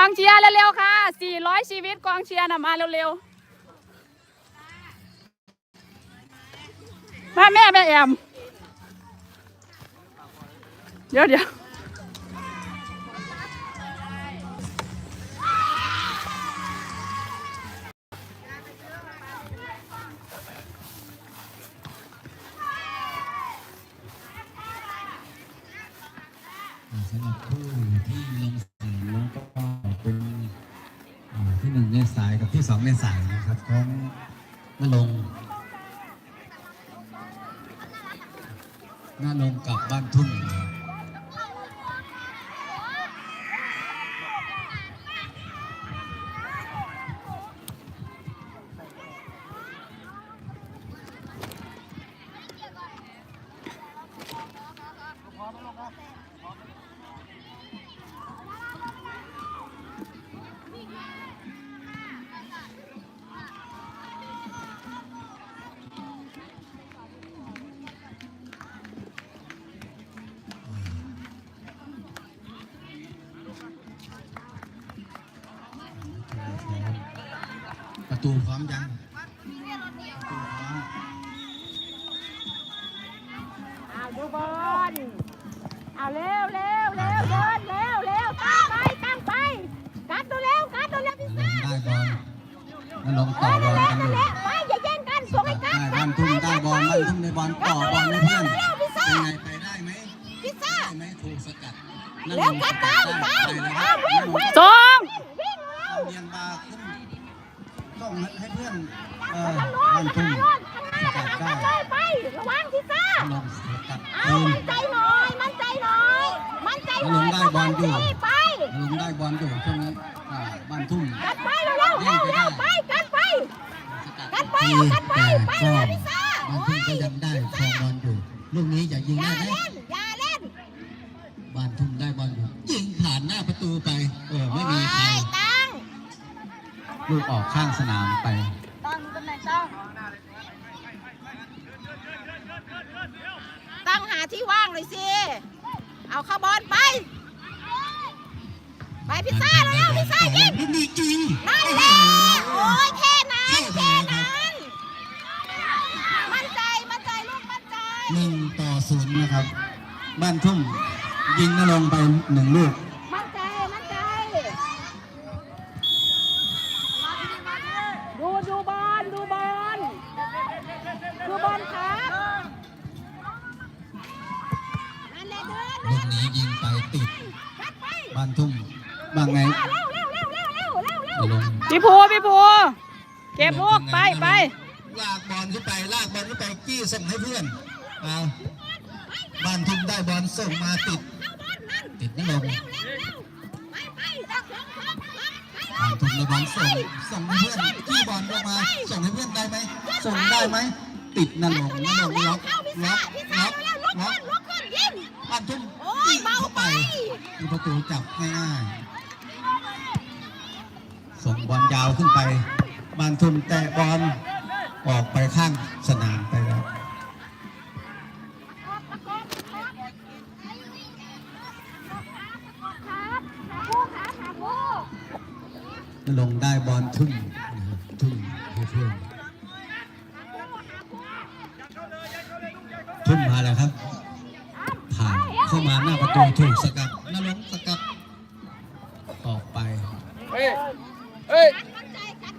องเชียร์เร็วๆค่ะ 400 ชีวิตกองเชียร์นะมาเร็วๆ มาแม่แม่แอม เดี๋ยวเดี๋ยวสำหรับผู้ที่ลงาที่หนึ่งในสายกับที่สองเนสายนะครับของนาลงนาลงกับบ้านทุ่ง ตูพร้อมยังประตูพร้อมเอาดูบอลเอาเร็วเร็วเร็วบอลเร็วเร็วตั้งไปตั้งไปกัดตัวเร็วกัดตัวเร็วพี่นาลซ่างค์ได้บอลนาลงค์ต่อบอลกันอยู่ไปอย่าแย่งกันส่งให้กัดได้บ้านทุ่งได้บอลบ้านทุ่งได้บอลต่อบอลให้เพื่อนเป็นไงไปได้ไหมพี่ซ่าได้ไหมถูกสกัดเร็วกัดตามตามไปเอาวิ่งวิ่งสส่งเรียนบาขึ้น ต้องให้เพื่อนเอ่อข้างโน้บ้านนทุ่งข้างโน้นข้างหน้ากันเลยไประวังพี่ซ่าลงสกัดเอาทีมมั่นใจหน่อย มั่นใจหน่อย มั่นใจหน่อยลงได้บอลอยู่เข้าไปลงได้บอลอยู่ช่วงนี้อ่าบ้านทุ่งกัดไปเร็วเร็วเร็วเร็วไปกัดไปสกัดไปเอากัดไปไปแต่เลก็ยพี่ซ่าบ้านทุ่งก็ยังได้ครองบอลอยู่ลูกนี้อย่ายิงอย่าได้ไหมเล่นอย่าเล่นบ้านทุ่งได้บอลอยู่ยิงผ่านหน้าประตูไป ลูกออกข้างสนามไปตั้งตำแหน่งตั้งตั้งหาที่ว่างเลยสิ เอาเข้าบอลไป ไปพิซซ่าแล้วพิซซ่ายิงลูกนี้จริงนั่นแหละโอ้ยแค่นั้นแค่นั้น มั่นใจ มั่นใจลูกมั่นใจหนึ่งต่อศูนย์นะครับ บ้านทุ่งยิงนลงค์ไปหนึ่งลูก ก็บลูกไปไปลากบอลขึ้นไปลากบอลขึ้นไปจี้ส่งให้เพื่อนเอาบ้านทุ่งได้บอลส่งมาติดเข้าบอลนั่นติดไม่ลงเร็วเร็วเร็วไปไปดักสองสองสองไปบ้านทุ่งได้บอลส่งส่งให้เพื่อนจี้บอลลงมา ส่งให้เพื่อนได้ไหมส่งได้ไหมติดนั่นลงเร็นั่นลวงเร็วล็อกเข้าพิซล็ซ่าอกพิซซ่าล็อกเร็วลุกล็อกขึ้นลุกขึ้นยิงบ้านทุ่งโอ้ยยิงเบาเข้าไปไปคือประตูจับง่ายๆส่งบอลยาวขึ้นไป บ้านทุ่งแต่บอลออกไปข้างสนามไปแล้วลงได้บอลทุ่งทุ่งให้เพื่อนทุ่งมาแล้วครับ ผ่านเข้ามาหน้าประตูถูกสกัดนรงสกัดออกไป เฮ้ย เฮ้ย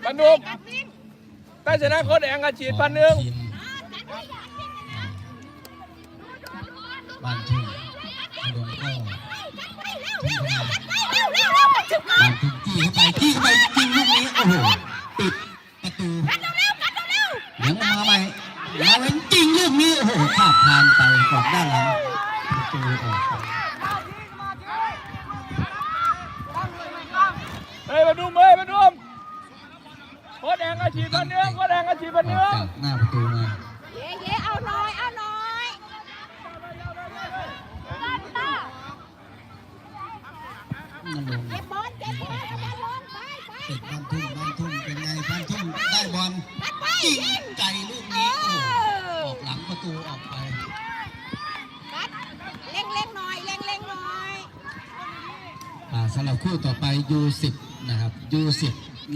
มั่นใจกัดปานุมกัดวิ่งชนะโค้ดแองอาฉีดพันหนึ่งบ้านทุ่งนรงค์ก็กัดไปเร็วเร็วเร็วกัดไปเร็วเร็วเร็วกัดถึงบ้านทุ่งจี้เข้าไปจี้เข้าไปยิงลูกนี้โอ้โหปิดประตูเดี๋ยวมาใหม่แล้วจริงลูกนี้โอ้โหข้ามผ่านไปออกด้านหลังประตูออกไป เฮ้ยมาดูเฮ้ยมาดูโค้ดแองอา ฉีดพันหนึ่งโค้ดแองอาฉีดพันหอนึ่อกงจากหน้าประตูมาเย้เย้เอาหน่อยเอาหน่อยกัดตานั่นลงเก็บบอลเก็บบอลเอาบอลลงไปไปติดบ้านทุ่งบ้านทุ่งเป็นไงบ้านทุ่งได้บอลยิงไกลลูกนี้อ้โหออกหลังประตูออกไปเร่งเร่งหน่อยเร่งเร่งหน่อยอ่าสำหรับคู่ต่อไป U10 นะครับ U10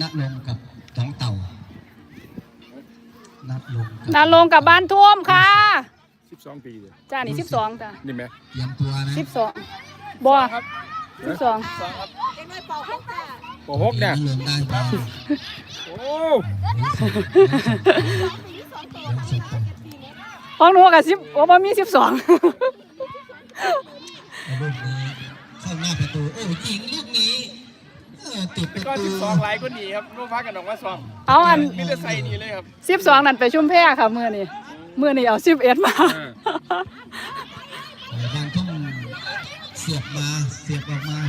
ณลงกับท้องเต่า ณลงค์กับนาลงกับบ้านท่วมค่ะ สิบสองปีเลยจ้านี่สิบสองจ้านี่ไหมเตรียมตัวนะสิบสองบัวครับสิบสองสองครับปหกเนี่ยณลงค์ได้บอลโอ้ของหนูกับสิบโอ้บ่มีสิบสองลูกนี้เข้าหน้าประตูโอ้ยิงลูกนี้เออติดประ ก็ตูสิบสองหลายก็ดีครับรูปพักกันออกมาสองเอาอันมีแต่ใส่นี่เลยครับสิบสองนั่นไปชุ่มแพร่ค่ะมือนี่มือนี่เอาสิบเอ็ดมาเออเออบางทุ่มเสียบมาเสียบออกมา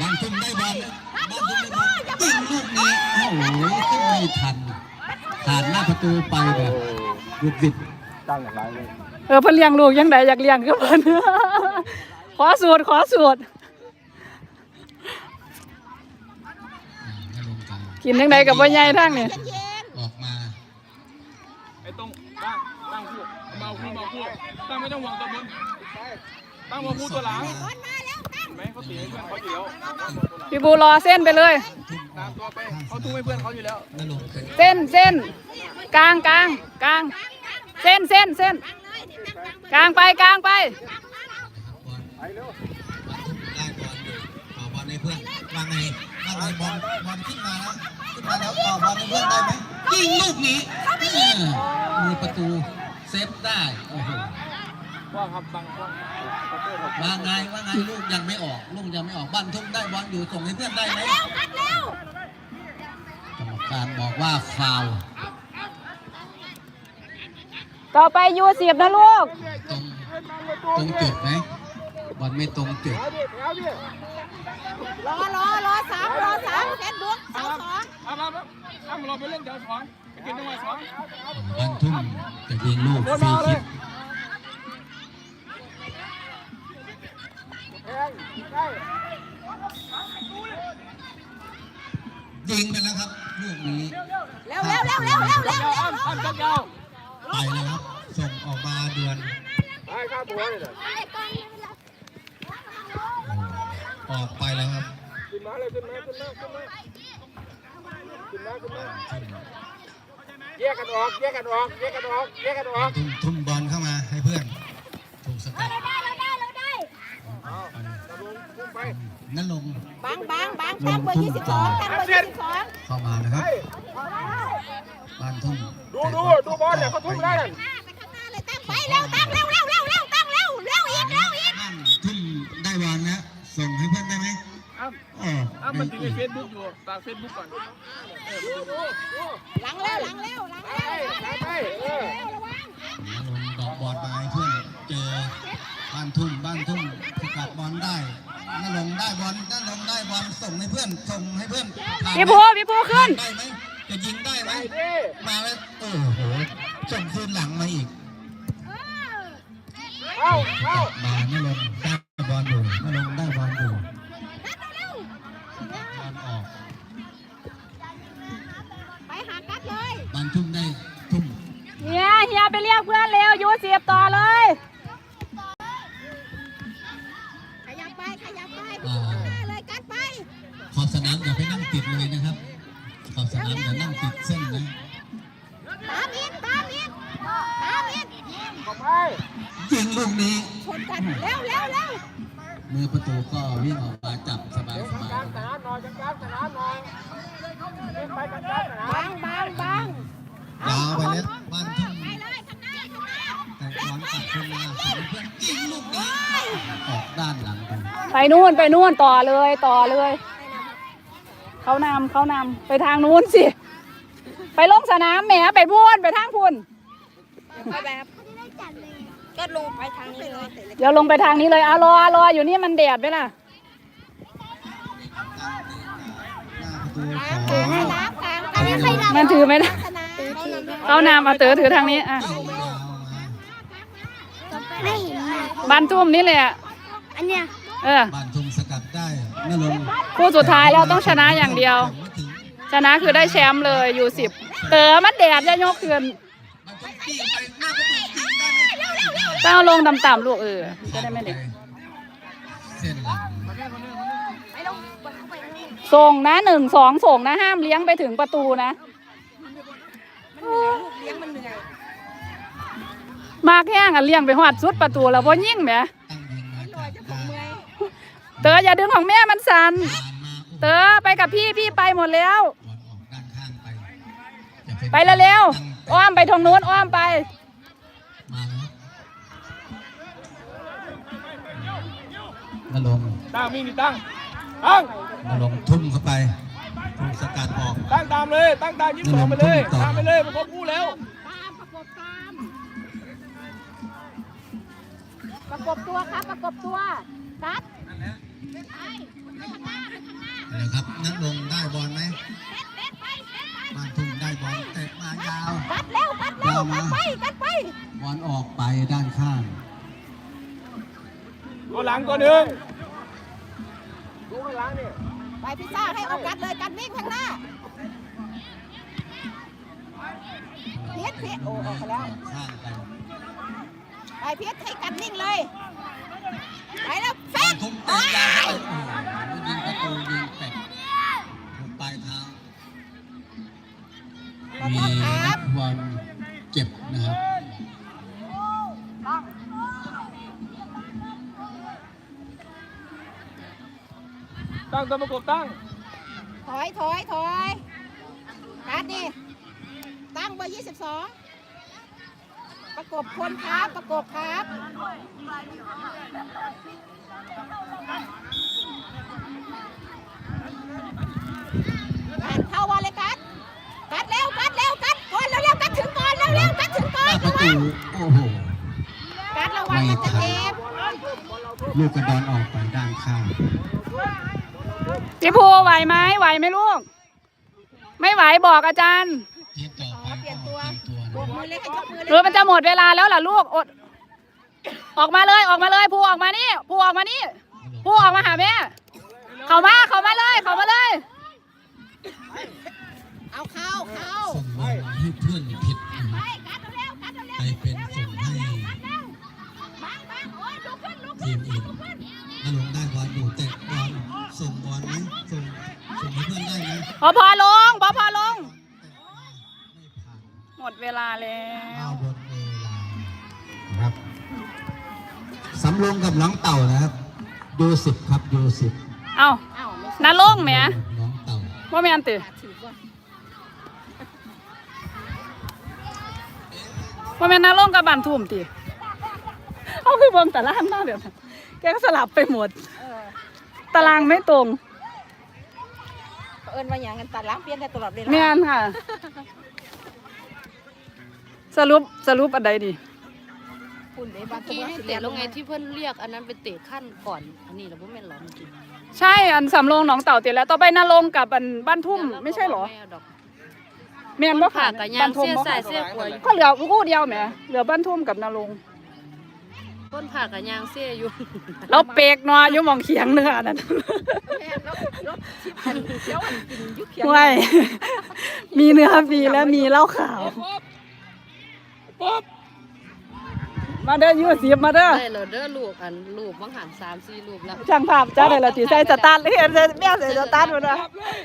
บางทุ่มได้บอลบางทุ่มได้บอลยิงลูกนี้โอ้โหขึ้นไม่ทันผ่านหน้าประตูไปแบบบุดบิดตั้งหลายเลยเออเพิ่นเลี้ยงลูกยังไดอยากเลี้ยงก็เพิ่นขอสูตรขอสูตร ให้ลง กันกินยังไดกับบ่ใหญ่ทั้งนี่ออกมาไอ้ตรงตั้งตั้งคู่เบาคู่เบาคู่ตั้งไม่ต้องห่วงตัวบนตั้งมาคู่ตัวหลังเห็นไหมเขาตีให้เพื่อนเขาอยู่แล้วพี่บูรอเส้นไปเลยตามตัวไปเขาทุ่มให้เพื่อนเขาอยู่แล้วนั่นลงเป็นเส้นเส้นกลางกลางกลางเส้นเส้นเส้นกลางไปกลางไปบอลได้บอลอยู่ต่อบอลให้เพื่อนวางไงวางไงบอลบอลขึ้นมาแล้ว ขึ้นมาแล้วต่อบอลให้เพื่อนได้ไหมยิงลูกนี้เออมือประตูเซฟได้โอ้โหว่างครับบังว่างเขาเตอร์ครับว่าไงว่าไงลูกยังไม่ออกลูกยังไม่ออกบ้านทุ่งได้บอลอยู่ส่งให้เพื่อนได้ไหมกรรมการบอกว่าฟาวล์ต่อไปยูสิบนะลูกตรงตรงจุดไหมบอลไม่ตรงจุดเอาดิเอาดิ รอรอรอสามรอสามเฟซบุ๊กเอาครับเอามาเอามาเราไปเล่นแถวสองไปกินจังหวะสองบ้านทุ่งจะยิงลูกฟรีคิกยิงไปแล้วครับลูกนี้เร็วเร็วเร็วเร็วเร็วเร็วยาวอ้อมอ้อมจักยาวไปแล้วครับส่งออกมาเดือน ไปข้าบัวเลยออ กไปแล้วครับขึ้นมาเลยขึ้นมาขึ้นมาขึ้นมาขึ้นมาขึ้นมาแยกกันออกแยกกันออกแยกกันออกแยกกันออกทุ่มทุ่มบอลเข้ามาให้เพื่อนถูกสกัดเอาตะลุงขึ้นไปนั่นลงบังบังบังตั้งเบอร์ยี่สิบสองตั้งเบอร์ยี่สิบสองเข้ามานะครับบ้านทุ่งดูดูดูบอลเนี่ยเขาทุ่มได้นั่นตั้งไปเร็วตั้งเร็วเร็วเร็วเร็วตั้งเร็วเร็วอีกเร็วอีก บ้านทุ่งได้บอลนะส่งให้เพื่อนได้ไหม อ้าว อ้าวมันถึงในเฟซบุ๊กอยู่ตามเฟซบุ๊กก่อนเออดูดูหลังเร็วหลังเร็วหลังเร็วไปไปเออนั่นลงดอกบอลมาให้เพื่อนเจอบ้านทุ่งบ้านทุ่งสกัดบอลได้นั่นลงได้บอลนั่นลงได้บอลส่งให้เพื่อนส่งให้เพื่อนพี่ภูพี่ภูขึ้นได้ไหมจะยิงได้ไหมมาแล้วโอ้โหส่งคืนหลังมาอีกเอาเอามาไม่ลง เฮียเฮียไปเรียกเพื่อนเร็วยูสิบต่อเลยขยับไปขยับไปอ่าเลยกัดไป ขอบสนามอย่าไปนั่งติดเลยนะครับ ขอบสนามอย่านั่งติดเส้นนะตามอีกตามอีกตามอีกเข้าไปยิงลูกนี้ชนกันเร็วเร็วเร็วมือประตูก็วิ่งออกมาจับสบายสบายกลางสนามหน่อยกลางสนามหน่อยขึ้นไปกลางสนามบังบังบัง ยาวไปแล้วบ้านทุ่ง ไปเลยข้างหน้าข้างหน้า แต่บอลตัดขึ้นมาส่งให้เพื่อนยิงลูกนี้ออกด้านหลัง ไปไปนู่นไปนู่นต่อเลยต่อเลย เขานำเขานำไปทางนู้นสิ ไปลงสนามแหมไปพูนไปทางพูนแบบก็ลงไปทางนี้เลยเดี๋ยวลงไปทางนี้เลยอะรอรออยู่นี่มันแดดไหมล่ะหน้าประตูของน้ำกลางกลางไม่ค่อยมันถือไหมล่ะสนามเขานำเอาเต๋อถือทางนี้อะยิงยาวมาไม่เห็นนะบ้านจุ่มนี่แหละอันเนี้ย เออ บ้านทุ่งสกัดได้นั่นลงคู่สุดท้ายเราต้องชนะอย่างเดียวไม่ถึงชนะคือได้แชมป์เลยอยู่สิบเต๋อมันแดดจะยกคืนมันต้องยิงไปหน้าประตูยิงได้ไหมต้องเอาลงต่ำๆลูกเออจะได้ไม่เด็กเส้นหลังไปลงส่งนะหนึ่งสองส่งนะห้ามเลี้ยงไปถึงประตูนะเลี้ยงมันเหนื่อยมากแห้งอะเลี้ยงไปหอดสุดประตูแล้วพอยิ่งแหม เต๋ออย่าดึงของแม่มันสันตามมาเต๋อไปกับพี่พี่ไปหมดแล้วบอลออกด้านข้างไปจะเป็นไปเร็วๆอ้อมไปทางนู้นอ้อมไปมาแล้วมาลงตั้งมีนี่ตั้งตั้งมาลงทุ่มเข้าไปถูกสกัดออก ตั้งตามเลยตั้งตามยิ้มสองไปเลยตามไปเลยประกบคู่แล้วตามประกบตามประกบตัวครับประกบตัวกัดไปไปข้างห นะครับนักลงได้บอลไหมบ้านทุ่งได้บอลเตะมายาวกัดเร็วกัดเร็วกัดไปกัดไปบอลออกไปด้านข้างตัวหลังตัวหนึ่งไปพิซซ่าให้เอกัดเลยกัดวิ่งข้างหน้าเพียรเพียรโอ้ออกไปแล้วไปเพียรให้กัดนิ่งเลย ไปแล้วเฟบ้านกทุ่งเตะยาวเข้าไปโอ้โหยิงประตูยิงแตะถูกปลายเท้ามีนักบอลเจ็บนะครับตั้งตัวประกบตั้ง ถอยถอยถอยกัดนี่ตั้งเบอร์ยี่สิบสอง ประกบคนครับ ประกบครับกัดเข้าบอลเลยกัดกัดเร็วกัดเร็วกัดก่อนเร็วเร็วกัดถึงก่อนเร็วเร็วกัดถึงก่อนหน้าประระวัตูงโอ้โหกัดระวังมันจะเจ็บลูกกระดอนออกไปด้านข้างพี่ภูไหวไหมไหวไหมลูก ไม่ไหวบอกอาจารย์ทีมต่อไปก็เปลี่ยนตัว ยกนะมือเลยค่ะยกมือเลยเออมันจะหมดเวลาแล้วล่ะลูกอด ออกมาเลยออกมาเลยภูออกมานี่ภูออกมานี่ภูออกมาหาแม่เขามาเขามาเลยเขามาเลย เอาเข้าเข้าส่งบอลให้เพื่อนผิดนะคไปรับกัดเร็วกัดเร็วไปเป็นส่งให้บังบังโอ้ยลุกขึ้นลุกทีขึ้นมอื่นถ้าลงได้บอลอยู่เตะบอลส่งบอลไหมส่งส่งให้เพื่อนได้ไหมพอพอลงพอพอลง ไม่ผ่าน หมดเวลาแล้เอาวบนเวลานะครับสำรวมกับน้องเต่านะครับยูสิบครับยูสิบเอ้าเอ้าไม่นาลงแหมน้องเต่าว่าแม่นติถือว่าว่าแม่นนาลงกับบันทุ่มติเอาคือเบิ่งตารางมาแบบนั้นแกก็สลับไปหมด เออตารางไม่ตรง เอิญว่าอย่างกันตัดล้างเปลี่ยนได้ตลอดเวลาแม่นค่ะ สรุปสรุปอันใดดีคุณเดี๋ยวบางเมื่อกี้ให้เตะลงไงที่เพื่อนเรียกอันนั้นเป็นเตะขั้นก่อน อันนี้เราไม่แม่นหรอจริงใช่อันสำโรงหนองเต่าติดแล้วต่อไปนาลงกับอันบ้านทุ่มไม่ใช่เหรอไม่าดอกแม่นบ่ผ่าค่ะกับยางเสี้ยใส่เสี้ยกลัวอยู่ก็เหลือคู่เดียวแหมเหลือบ้านทุ่มกับนาลงต้นผ่ากับยางเสี้ยอยู่เราเปกเนออยู่หมองเขียงเนื้อนั่นแม่แล้วรถชิบอันเดี๋ยวอันกินยุคเขียนไม่มีเนื้อฟรีและมีเหล้าขาว ปุ๊บมาเด้อยูสิบมาเด้อได้เลยเด้อลูกอันลูกบังหันสามสี่ลูกแล้วช่างภาพจ้าได้ละตีใส่สตาร์ทเลยเห็นแม่ใส่สตาร์ทหมดขเลยยับเลย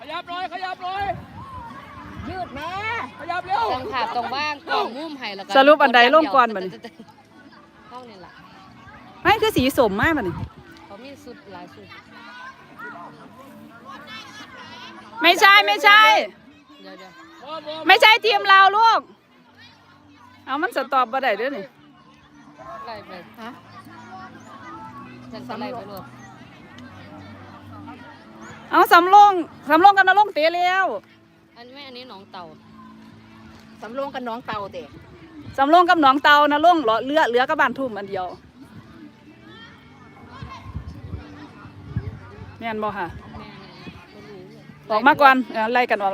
ขยับเลยขยับเลยยืดแม่ขยับเร็วจังผ่าตรงบ้างกล่องมุมให้แล้วก็สรุปอันใดลงก่อนบัดนี้ห้องนี่แหละไม่คือสีสมมากมันนี่เขามีสุดหลายสุดไม่ใช่ไม่ใช่เดี๋ยวเดี๋ยวพอพอไม่ใช่ทีมเราลูก เอามันสตอบบ่ได้เด้วยนี่ไล่ไปฮะจังก็ไล่ไปลูกเอาสำโรงสำโรงกับนาลงเตะแล้วอันนี้ไม่อันนี้หนองเต่าสำโรงกับน้องเต่าเด็กสำโรงกับหนองเตานาลงเหลือเหลือเหลือกับบ้านทุ่มอันเดียวแม่นบ่ค่ะแม่เนี่ยไม่รู้เลยออกมาก่อนเอาไล่กันออก